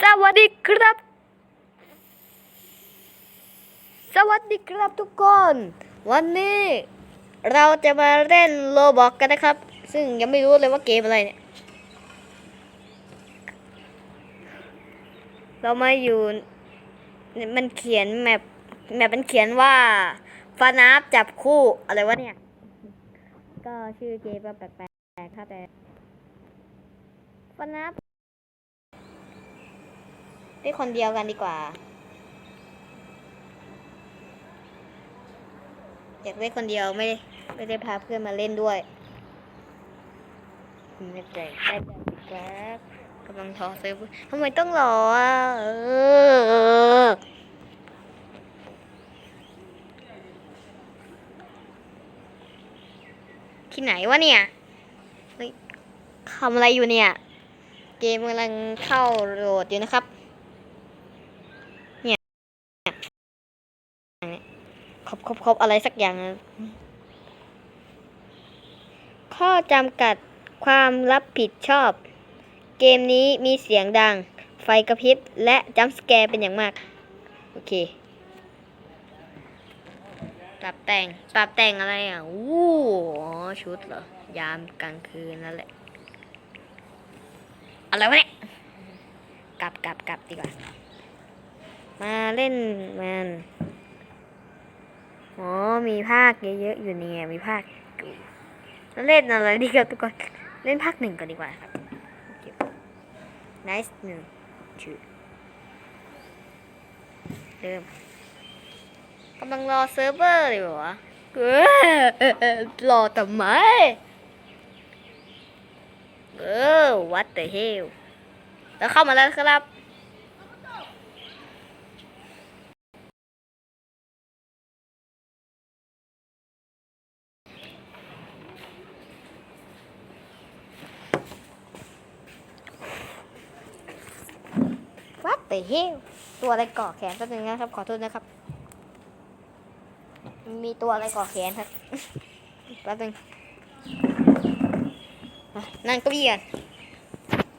สวัสดีครับ สวัสดีครับทุกคน วันนี้ เราจะมาเล่นโลบอกกันนะครับ ซึ่งยังไม่รู้เลยว่าเกมอะไรเนี่ย เรามาอยู่ มันเขียนแมปแมปมันเขียนว่าฟานาฟจับคู่อะไรวะเนี่ย ก็ชื่อเกมก็แปลกๆครับแต่ฟานาฟ ได้คนเดียวกันดีกว่า อยากเล่นคนเดียวไม่ได้ไม่ได้พาเพื่อนมาเล่นด้วยไม่ใจได้ใจครับกำลังทอเซิร์ฟเวอทำไมต้องรออะเออที่ไหนวะเนี่ยทำอะไรอยู่เนี่ย เกมกำลังเข้าโหลดอยู่นะครับ เนี่ย ครบครบครบอะไรสักอย่างนะข้อจำกัดความรับผิดชอบ เกมนี้มีเสียงดัง ไฟกระพริบ และจัมป์สแกร์เป็นอย่างมาก โอเค ปรับแต่ง ปรับแต่งอะไรอะอู้อชุดเหรอ ยามกลางคืนนั่นแหละ อะไรวะเนี่ย กลับกลับกลับดีกว่า มาเล่นมัน อ๋อ มีภาคเยอะๆอยู่เนี่ยมีภาคแล้วเล่นอะไรดีครับทุกคน เล่นภาคหนึ่งก่อนดีกว่าครับ nice หนึ่งชื่อเริ่มกำลังรอเซิร์ฟเวอร์อยู่วะเออรอทำไมเออ what the hell แล้วเข้ามาแล้วครับ what the hell ตัวอะไรเกาะแขนแป๊บนึงนะครับ ขอโทษนะครับ มีตัวอะไรเกาะแขนครับแป๊บนึงนั่งเก้าอี้กัน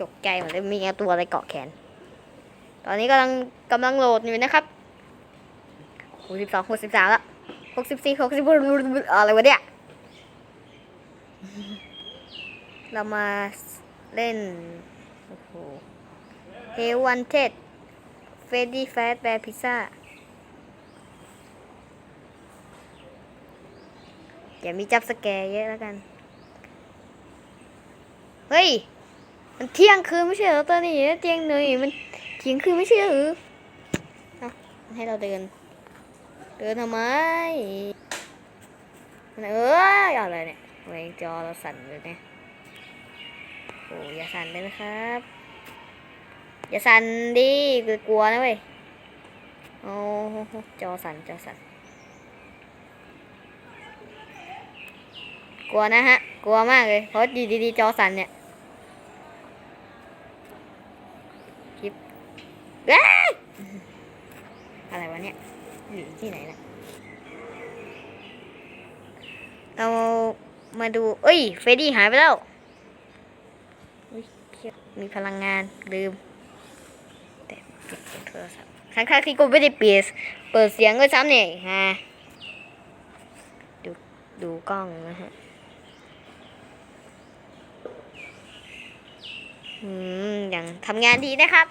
ตกใจเหมดเลยมีตัวอะไรเกาะแขน ตอนนี้กำลังกำลังโหลดอยู่นะครับหกสิบสองหกสิบสามละหกสิบสี่หกสิบอะไรวะเนี่ย เรามาเล่น โอ้โหเฮวันเท็ด เฟดดี้แฟตแบร์พิซซ่าอย่ามีจับสแกร์เยอะแล้วกัน เฮ้ย มันเที่ยงคืนไม่ใช่เหรอตอนนี้เที่ยงหน่อยมันเที่ยงคืนไม่ใช่หรอเอให้เราเดิน เดินทำไมมันเอ้ยอะไรเนี่ยทำไมจอเราสั่นเลยเนี่ยโอ้ยอย่าสั่นเลยนะครับ อย่าสั่นดิกลัวนะเว้ยโอ้จอสั่นจอสั่นกลัวนะฮะ กลัวมากเลย เพราะดีดีๆจอสั่นเนี่ยคลิปเอ้ยอะไรวะเนี่ยอยู่ที่ไหนน่ะเรามาดู เอ้ย เฟรดดี้หายไปแล้วมีพลังงานลืม ปิดเสียงโทรศัพท์ครั้งๆที่กูไม่ได้เปิดเปิดเสียงก็ซ้ำเนี่ยฮะดูดูกล้องนะฮะอืมอย่างทำงานดีนะครับ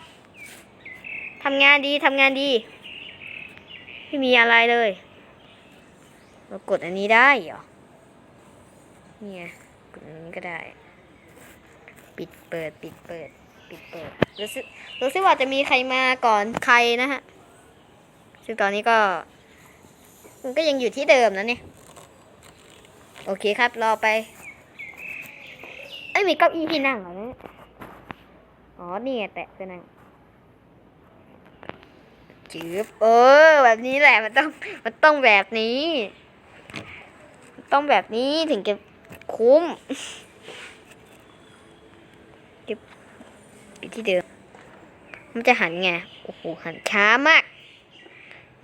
ทำงานดีทำงานดี ไม่มีอะไรเลย เรากดอันนี้ได้เหรอเนี่ยกดอันนี้ก็ได้ ปิดเปิดปิดเปิด ปิดเปิดรู้สึกรู้สึกว่าจะมีใครมาก่อนใครนะฮะ ซึ่งตอนนี้ก็ มันก็ยังอยู่ที่เดิมนะเนี่ย โอเคครับ รอไป เอ้ย มีเก้าอี้ที่นั่งเหรอเนี่ยอ๋อ นี่แตะเพื่อนั่งจืบเออ แบบนี้แหละ มันต้อง มันต้องแบบนี้ ต้องแบบนี้ถึงจะคุ้ม ไปที่เดิม มันจะหันไง โอ้โห หันช้ามาก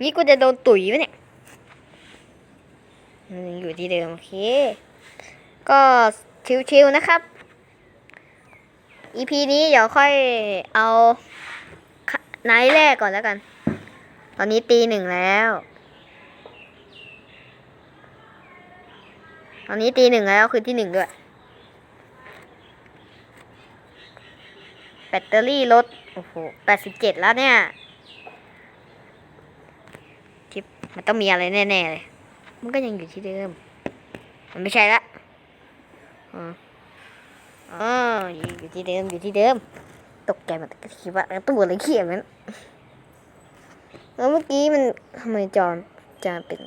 นี่กูจะโดนตุ๋ยวะเนี่ยอืมอยู่ที่เดิม โอเค ก็ชิวๆนะครับ EP นี้เดี๋ยวค่อยเอาไนท์แรกก่อนแล้วกัน ตอนนี้ตีหนึ่งแล้ว ตอนนี้ตีหนึ่งแล้วคือที่หนึ่งด้วย แบตเตอรี่ลด โอ้โหแปดสิบเจ็ดแล้วเนี่ยชิปมันต้องมีอะไรแน่ ๆ เลย มันก็ยังอยู่ที่เดิม มันไม่ใช่ละอ๋ออ๋ออยู่ที่เดิม อยู่ที่เดิม ตกใจมันก็คิดว่าตัวอะไรเขียนมันแล้วเมื่อกี้มันทำไมจอจอเป็น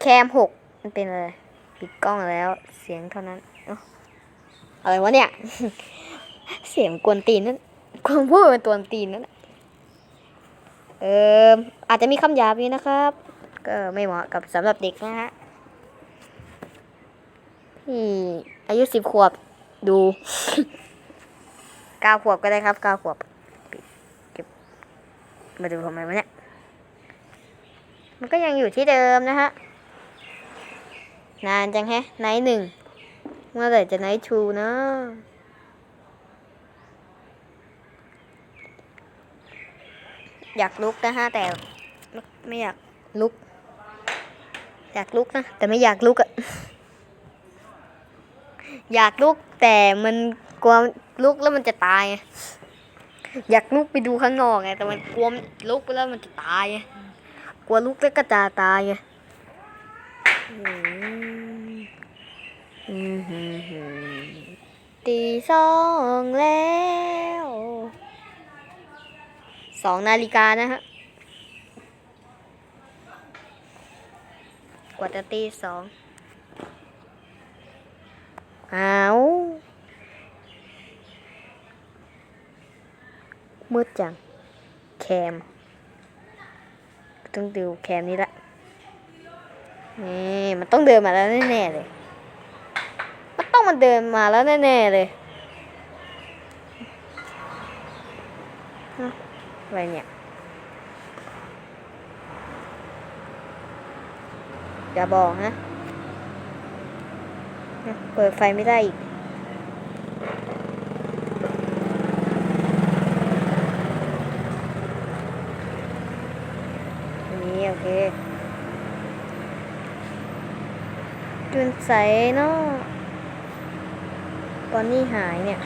แคมหกมันเป็นอะไร ปิดกล้องแล้ว เสียงเท่านั้นออะไรวะเนี่ย เสียงกวนตีนนั่นกวนพูดเป็นตัวตีนนั่นน่ะเอออาจจะมีคำหยาบนี้นะครับ ก็ไม่เหมาะกับสำหรับเด็กนะฮะที่อายุสิบขวบดูเก้าขวบก็ได้ครับเก้าขวบเก็บมาดูทำไมวะเนี่ยมันก็ยังอยู่ที่เดิมนะฮะ นานจังแฮะไนท์หนึ่งเมื่อไหร่จะไนท์ทูนะ อยากลุกนะฮะแต่ไม่ไม่อยากลุก อยากลุกนะ แต่ไม่อยากลุกอะอยากลุกแต่มันกลัวลุกแล้วมันจะตายไงอยากลุกไปดูข้างนอกไงแต่มันกลัวลุกไปแล้วมันจะตายไงกลัวลุกแล้วก็จะตายไงอืมอืมหืมหืมตีสองแล้ว สองนาฬิกานะฮะ กว่าจะตีสองเอามืดจัง แคม ต้องดูแคมนี้ละ นี่มันต้องเดินมาแล้วแน่ๆเลย มันต้องมันเดินมาแล้วแน่ๆเลย อะไรเนี่ยอย่าบอกนะเปิดไฟไม่ได้อีกนนี้โอเค จุนใสเนาะตอนนี้หายเนี่ย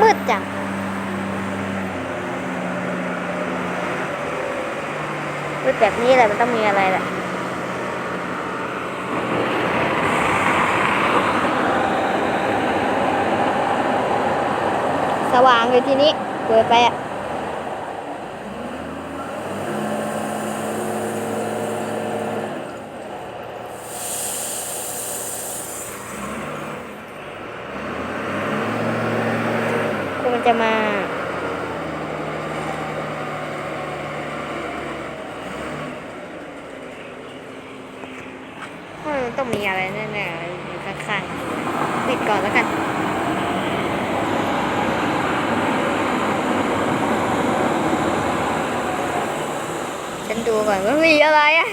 มืดจัง มืดแบบนี้แหละมันต้องมีอะไรแหละสว่างอยู่ที่นี้ เปิดไปอะ คือมัน จะมา ต้องมีอะไรแน่ๆอยู่ข้างๆปิดก่อนแล้วกันฉันดูก่อนว่ามีอะไรอะ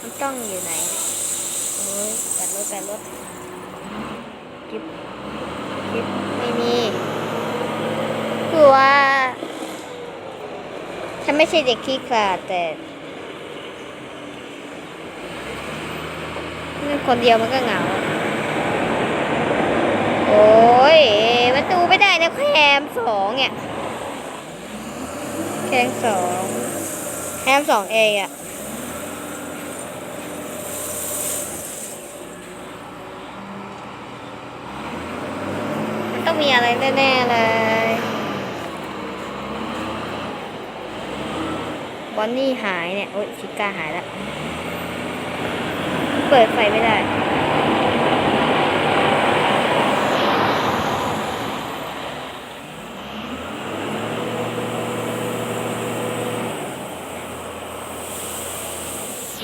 มันต้องอยู่ไหน โอ้ยแปดรถแปดรถกิ๊บ กิ๊บไม่มีคือว่าฉันไม่ใช่เด็กขี้ขลาดแต่คนเดียวมันก็เหงา โอ้ยมันดูไม่ได้นะแคมสองเนี่ยแคมสองแคมสองเออะ องมีอะไรแน่ๆเลยบอนนี่หายเนี่ย โอ๊ยชิก้าหายแล้ว เปิดไฟไม่ได้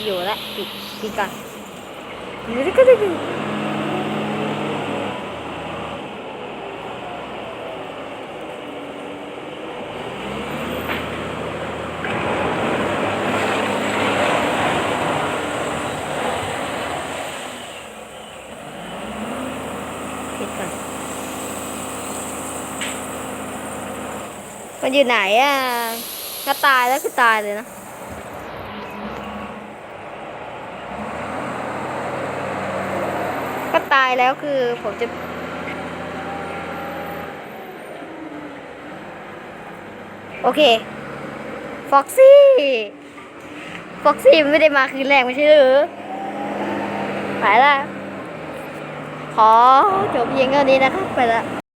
อยู่แล้วปิดปิดก่อนเดี๋ยวก็จะ คิดก่อน มันอยู่ไหนอะถ้าตายแล้วคือตายเลยนะ ก็ตายแล้วคือผมจะโอเค ฟ็อกซี่ ฟ็อกซี่ไม่ได้มาคืนแรกไม่ใช่หรือ ไปละ ขอจบเพียงเท่านี้นะครับ ไปละ